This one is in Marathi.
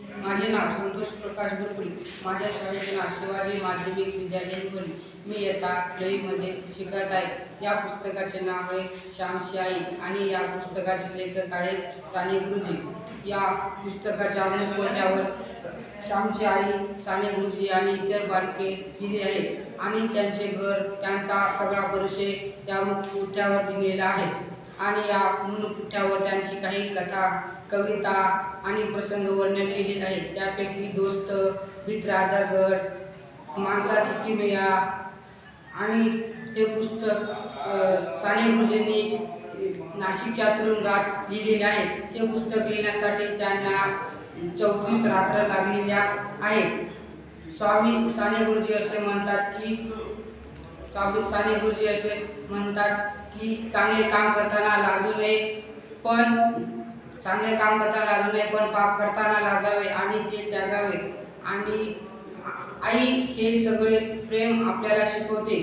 माझे नाव संतोष प्रकाश बुरकुली माझ्या शाळेचे नाव शिवाजी माध्यमिक विद्यालय हिंगोली. मी येता नवीमध्ये शिकत आहे. या पुस्तकाचे नाव आहे श्यामशी आई आणि या पुस्तकाचे लेखक आहेत साने गुरुजी. या पुस्तकाच्या मुखवट्यावर श्यामची आई साने गुरुजी आणि इतर बालके दिले आहेत. आणि त्यांचे घर त्यांचा सगळा परिचय त्या मुखवट्यावर दिलेला आहे. आणि या मुखवट्यावर त्यांची काही कथा कविता आणि प्रसंग वर्णलेले आहेत. त्यापैकी दोस्त भित्रा दगड माणसाची किमया आणि हे पुस्तक साने गुरुजींनी नाशिकच्या तुरुंगात लिहिलेले आहे. हे पुस्तक लिहिण्यासाठी त्यांना चौतीस रात्र लागलेल्या आहेत. स्वामी साने गुरुजी असे म्हणतात की स्वामी साने गुरुजी असे म्हणतात की चांगले काम करताना लाजू नये पण चांगले काम करताना लाजू नये पण पाप करताना लाजावे आणि ते त्यागावे. आणि आई हे सगळे प्रेम आपल्याला शिकवते.